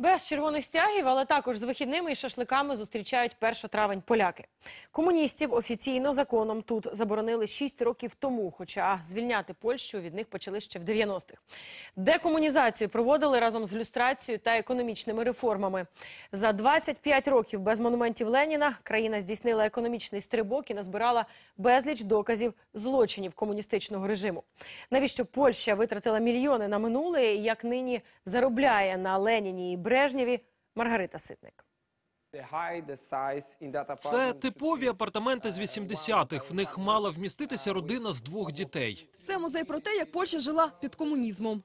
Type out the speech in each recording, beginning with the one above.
Без червоних стягів, але також з вихідними і шашликами зустрічають 1 травень поляки. Комуністів офіційно законом тут заборонили 6 років тому, хоча звільняти Польщу від них почали ще в 90-х. Декомунізацію проводили разом з люстрацією та економічними реформами. За 25 років без монументів Леніна країна здійснила економічний стрибок і назбирала безліч доказів злочинів комуністичного режиму. Навіщо Польща витратила мільйони на минуле і як нині заробляє на Леніні і Брежнєві Маргарита Ситник. Це типові апартаменти з 80-х. В них мала вміститися родина з двох дітей. Це музей про те, як Польща жила під комунізмом.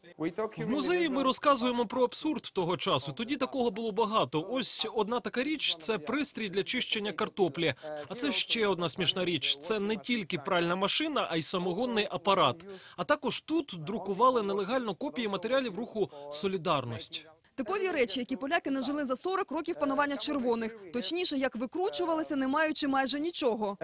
В музеї ми розказуємо про абсурд того часу. Тоді такого було багато. Ось одна така річ це пристрій для чищення картоплі. А це ще одна смішна річ. Це не тільки пральна машина, а й самогонний апарат. А також тут друкували нелегально копії матеріалів руху Солідарність. Типові речі, які поляки нажили за 40 років панування червоних. Точніше, як викручувалися, не маючи майже нічого.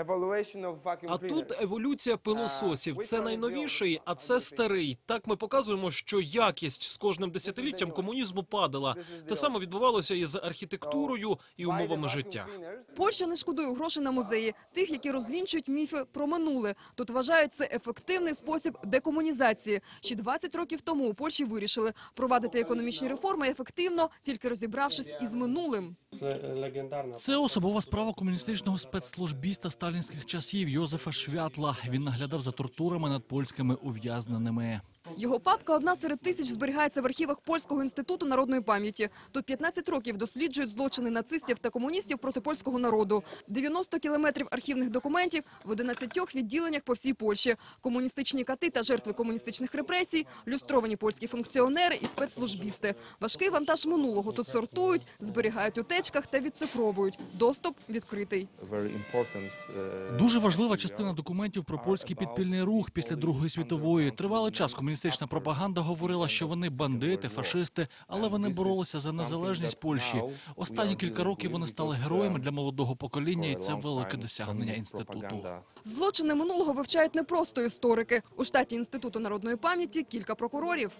А тут еволюція пилососів. Це найновіший, а це старий. Так ми показуємо, що якість з кожним десятиліттям комунізму падала. Те саме відбувалося і з архітектурою і умовами життя. Польща не шкодує грошей на музеї, тих, які розвінчують міфи про минуле. Тут вважають це ефективний спосіб декомунізації. Ще 20 років тому у Польщі вирішили провадити економічні реформи ефективно, тільки розібравшись із минулим. Це особова справа комуністичного спецслужбіста сталінських часів Йозефа Швятла. Він наглядав за тортурами над польськими ув'язненими. Його папка одна серед тисяч зберігається в архівах Польського інституту народної пам'яті. Тут 15 років досліджують злочини нацистів та комуністів проти польського народу. 90 кілометрів архівних документів в 11 відділеннях по всій Польщі. Комуністичні кати та жертви комуністичних репресій, люстровані польські функціонери і спецслужбісти. Важкий вантаж минулого тут сортують, зберігають у течках та відцифровують. Доступ відкритий. Дуже важлива частина документів про польський підпільний рух після Другої світової. Тривалий час комуністична пропаганда говорила, що вони бандити, фашисти, але вони боролися за незалежність Польщі. Останні кілька років вони стали героями для молодого покоління, і це велике досягнення інституту. Злочини минулого вивчають не просто історики. У штаті Інституту народної пам'яті кілька прокурорів.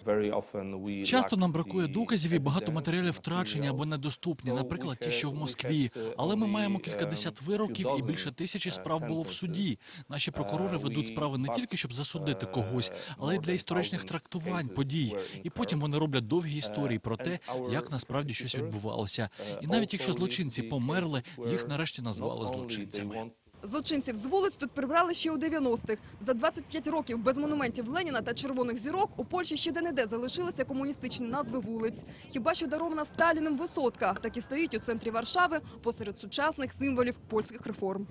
Часто нам бракує доказів і багато матеріалів втрачені або недоступні, наприклад, ті, що в Москві. Але ми маємо кількадесят вироків і більше тисячі справ було в суді. Наші прокурори ведуть справи не тільки щоб засудити когось, але й для історичних трактувань подій. І потім вони роблять довгі історії про те, як насправді щось відбувалося. І навіть якщо злочинці померли, їх нарешті назвали злочинцями. Злочинців з вулиць тут прибрали ще у 90-х. За 25 років без монументів Леніна та червоних зірок у Польщі ще де-не-де залишилися комуністичні назви вулиць. Хіба що дарована Сталіним висотка, так і стоїть у центрі Варшави посеред сучасних символів польських реформ.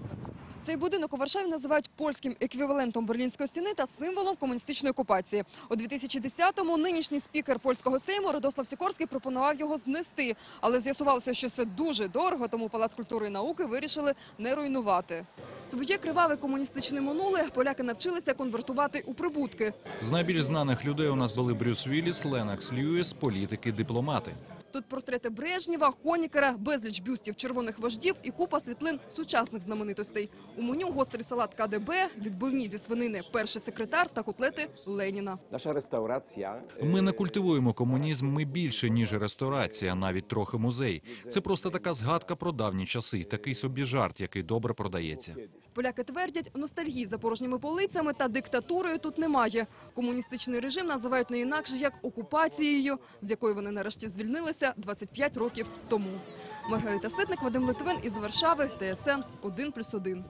Цей будинок у Варшаві називають польським еквівалентом Берлінської стіни та символом комуністичної окупації. У 2010-му нинішній спікер польського сейму Радослав Сікорський пропонував його знести, але з'ясувалося, що це дуже дорого, тому Палац культури і науки вирішили не руйнувати. Своє криваве комуністичне минуле поляки навчилися конвертувати у прибутки. З найбільш знаних людей у нас були Брюс Вілліс, Ленокс Льюіс, політики, дипломати. Тут портрети Брежнєва, Хонікера, безліч бюстів червоних вождів і купа світлин сучасних знаменитостей. У меню гострий салат КДБ, відбивні зі свинини, перший секретар та котлети Леніна. Nasza restauracja Ми не культивуємо комунізм. Ми більше ніж ресторація, навіть трохи музей. Це просто така згадка про давні часи, такий собі жарт, який добре продається. Поляки твердять, ностальгії за порожніми полицями та диктатурою тут немає. Комуністичний режим називають не інакше як окупацією, з якої вони нарешті звільнилися 25 років тому. Маргарита Ситник, Вадим Литвин із Варшави, ТСН 1+,1.